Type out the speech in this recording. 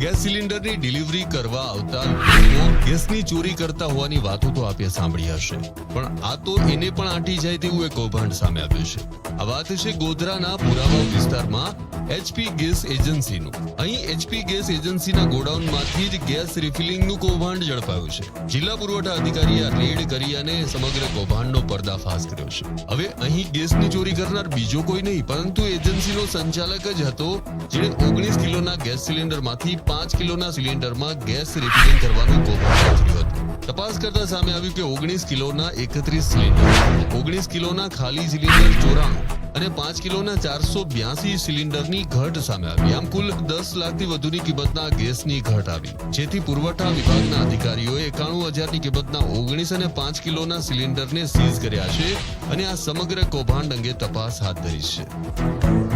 Gas સિલિન્ડરની delivery કરવા આવતા લોકો ગેસની ચોરી કરતા હોવાની વાતો તો આપે સાંભળી હશે. પણ આ તો એને પણ આંટી જાય તેવું એક કૌભાંડ સામે આવ્યું છે. આ વાત છે ગોધરાના પુરાવા વિસ્તારમાં એચપી ગેસ એજન્સીનું. અહીં એચપી ગેસ એજન્સીના ગોડાઉનમાંથી જ ગેસ રિફિલિંગનું કૌભાંડ ઝડપાયું છે. જિલ્લા પુરવઠા અધિકારીએ આ રેડ કરી અને સમગ્ર કૌભાંડનો પર્દાફાશ કર્યો છે. હવે અહીં ગેસની ચોરી કરનાર બીજો કોઈ નહીં, પરંતુ એજન્સીનો સંચાલક જ હતો, જેણે ઓગણીસ કિલોના ગેસ સિલિન્ડરમાંથી પાંચ કિલોના સિલિન્ડરમાં ગેસ રિફિલિંગ કરવાનું કૌભાંડ આચર્યું હતું. તપાસ કરતા સામે આવ્યું કે ઓગણીસ કિલોના એકત્રીસ સિલિન્ડર, ઓગણીસ કિલોના ખાલી સિલિન્ડર ચોરાણું અને પાંચ કિલોના ચારસો બ્યાસી સિલિન્ડરની ઘટ સામે આવી. આમ કુલ દસ લાખથી વધુની કિંમતના ગેસની ઘટ આવી. જેથી પુરવઠા વિભાગના અધિકારીઓએ એકાણું હજારની કિંમતના ઓગણીસ અને પાંચ કિલોના સિલિન્ડરને સીઝ કર્યા છે અને આ સમગ્ર કૌભાંડ અંગે તપાસ હાથ ધરી છે.